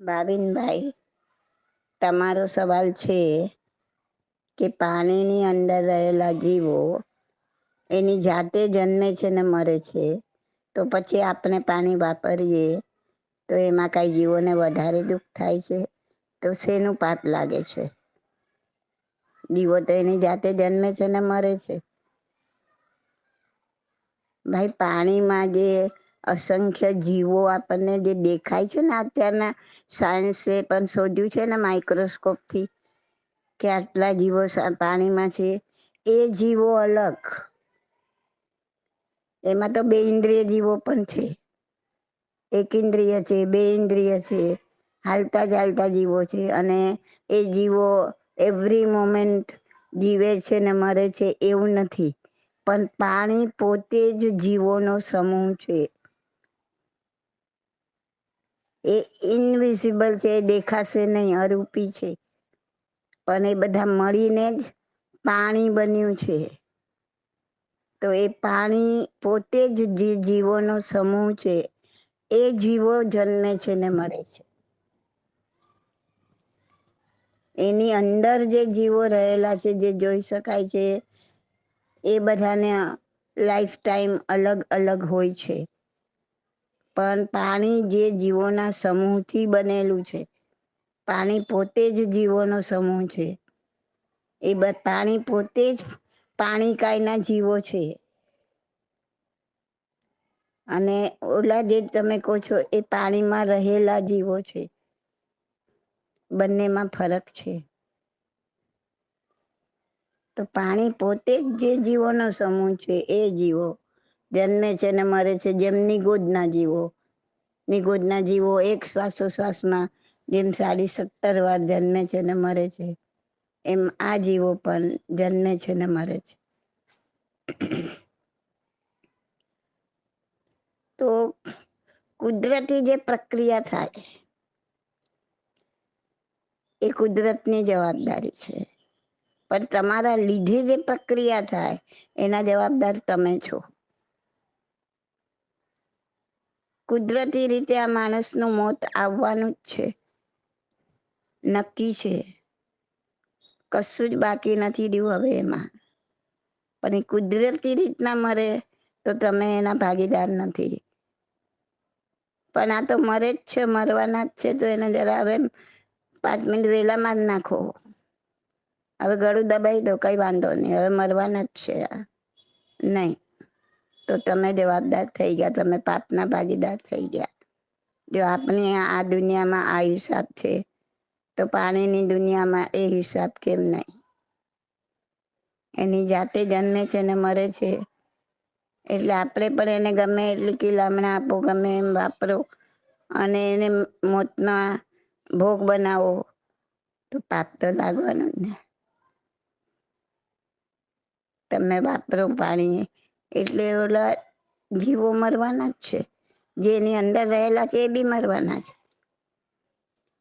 ભાવિનભાઈ તમારો સવાલ છે કે પાણીની અંદર રહેલા જીવો એની જાતે જન્મે છે ને મરે છે? તો પછી આપણે પાણી વાપરીએ તો એમાં કાંઈ જીવોને વધારે દુઃખ થાય છે? તો શેનું પાપ લાગે છે? જીવો તો એની જાતે જન્મે છે ને મરે છે? ભાઈ, પાણીમાં જે અસંખ્ય જીવો આપણને જે દેખાય છે ને અત્યારના સાયન્સે પણ શોધ્યું છે ને માઇક્રોસ્કોપથી કે આટલા જીવો પાણીમાં છે. એ જીવો અલગ. એમાં તો બે ઇન્દ્રિય જીવો પણ છે. એક ઇન્દ્રિય છે, બે ઇન્દ્રિય છે, હાલતા ચાલતા જીવો છે અને એ જીવો એવરી મોમેન્ટ જીવે છે ને મરે છે એવું નથી. પણ પાણી પોતે જ જીવોનો સમૂહ છે. એ ઇનવિઝિબલ છે દેખાશે નહીં, અરૂપી છે. પણ એ બધા મળીને જ પાણી બન્યું છે. તો એ પાણી પોતે જ જે જીવોનો સમૂહ છે, એ જીવો જન્મે છે ને મરે છે. એની અંદર જે જીવો રહેલા છે, જે જોઈ શકાય છે, એ બધાને લાઈફ ટાઈમ અલગ અલગ હોય છે. પણ પાણી જે જીવોના સમૂહથી બનેલું છે. પાણી પોતે જ જીવોનો સમૂહ છે. એ પાણી પોતે જ પાણી કાયના જીવો છે. અને ઓલા જે તમે કહો છો એ પાણીમાં રહેલા જીવો છે. બંનેમાં ફરક છે. તો પાણી પોતે જ જે જીવોનો સમૂહ છે એ જીવો જન્મે છે ને મરે છે, જેમ નિગોદના જીવો. નિગોદના જીવો એક શ્વાસોશ્વાસમાં જેમ સાડી સત્તર વાર જન્મે છે ને મરે છે, એમ આ જીવો પણ જન્મે છે ને મરે છે. તો કુદરતી જે પ્રક્રિયા થાય, એ કુદરતની જવાબદારી છે. પણ તમારા લીધે જે પ્રક્રિયા થાય, એના જવાબદાર તમે છો. કુદરતી રીતે આ માણસનું મોત આવવાનું જ છે. નક્કી છે. કશું જ બાકી નથી રહ્યું હવે એમાં. પણ એ કુદરતી રીતના મરે તો તમે એના ભાગીદાર નથી. પણ આ તો મરે જ છે, મરવાના જ છે, તો એને જરા હવે પાંચ મિનિટ વહેલામાં જ નાખો. હવે ગળું દબાઈ દો, કઈ વાંધો નહીં, હવે મરવાના જ છે નહીં. તો તમે જવાબદાર થઈ ગયા, તમે પાપના ભાગીદાર થઈ ગયા. જો આપણે આ દુનિયામાં આ હિસાબ છે, તો પાણીની દુનિયામાં એ હિસાબ કેમ નહીં? એની જાતે જન્મે છે ને મરે છે. એટલે આપણે પણ એને ગમે એટલી કિલામણા આપો, ગમે એમ વાપરો અને એને મોતના ભોગ બનાવો, તો પાપ તો લાગવાનું જ ને. તમે વાપરો પાણી એટલે ઓલા જીવો મરવાના જ છે. જેની અંદર રહેલા છે એ બી મરવાના છે.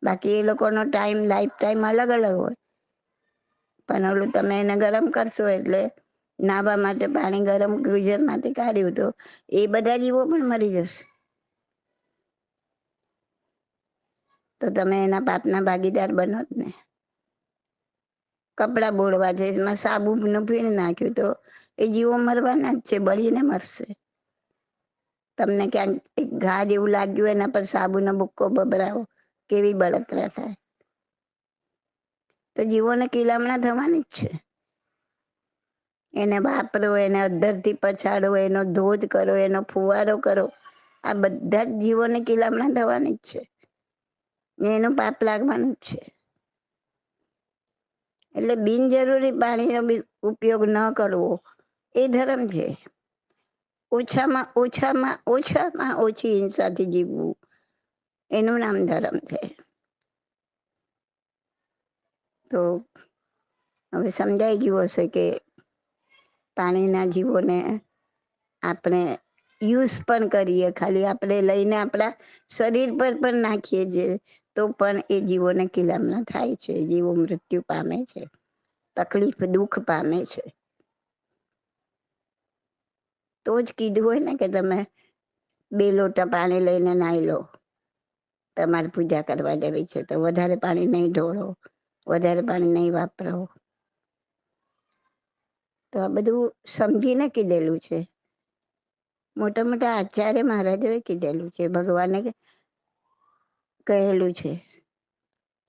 બાકી એ લોકોનો ટાઈમ, લાઈફ ટાઈમ અલગ અલગ હોય. પણ ઓલું તમે એને ગરમ કરશો એટલે નાવા માટે પાણી ગરમમાંથી કાઢ્યું તો એ બધા જીવો પણ મરી જશે. તો તમે એના પાપના ભાગીદાર બનો જ ને. કપડાં બોળવા છે એમાં સાબુનું ભીણ નાખ્યું તો એ જીવો મરવાના જ છે, બળીને મરશે. તમને ક્યાંક ઘા જેવું લાગ્યું, એના પર સાબુનો બુક્કો બબરાવો, કેવી બળતરા થાય. તો જીવોને કિલામણા થવાની જ છે. એને વાપરો, એને અધરથી પછાડો, એનો ધોધ કરો, એનો ફુવારો કરો. આ બધા જ જીવોને કિલામણા થવાની જ છે. એનું પાપ લાગવાનું જ છે. એટલે બિનજરૂરી પાણીનો ઉપયોગ ન કરવો. એ ધર્મ છે. ઓછામાં ઓછામાં ઓછામાં ઓછી હિંસાથી જીવવું. એનું નામ ધર્મ છે. તો હવે સમજાઈ ગયું હશે કે પાણીના જીવોને આપણે યુઝ પણ કરીએ. ખાલી આપણે લઈને આપણા શરીર પર પણ નાખીએ છીએ તો પણ એ જીવોને કિલામણા થાય છે. જીવો મૃત્યુ પામે છે. તકલીફ દુઃખ પામે છે. તો જ કીધું હોય ને કે તમે બે લોટા પાણી લઈને નાહી લો. તમારે પૂજા કરવા જવી છે, તો વધારે પાણી નહીં ઢોળો, વધારે પાણી નહીં વાપરો. તો આ બધું સમજીને કીધેલું છે. મોટા મોટા આચાર્ય મહારાજોએ કીધેલું છે, ભગવાને કહેલું છે.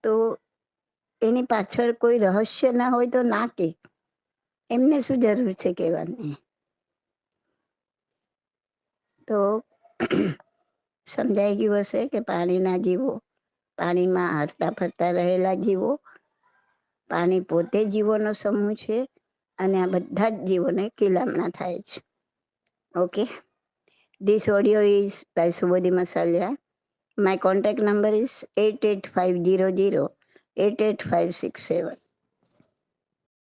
તો એની પાછળ કોઈ રહસ્ય ના હોય તો ના કે. એમને શું જરૂર છે કહેવાની? તો સમજાઈ ગયું હશે કે પાણીના જીવો, પાણીમાં હરતા ફરતા રહેલા જીવો, પાણી પોતે જીવોનો સમૂહ છે અને આ બધા જ જીવોને કિલામણા થાય છે. Okay? This audio is by Subodhi Masaliya my contact number is eight eight five zero zero eight eight five six seven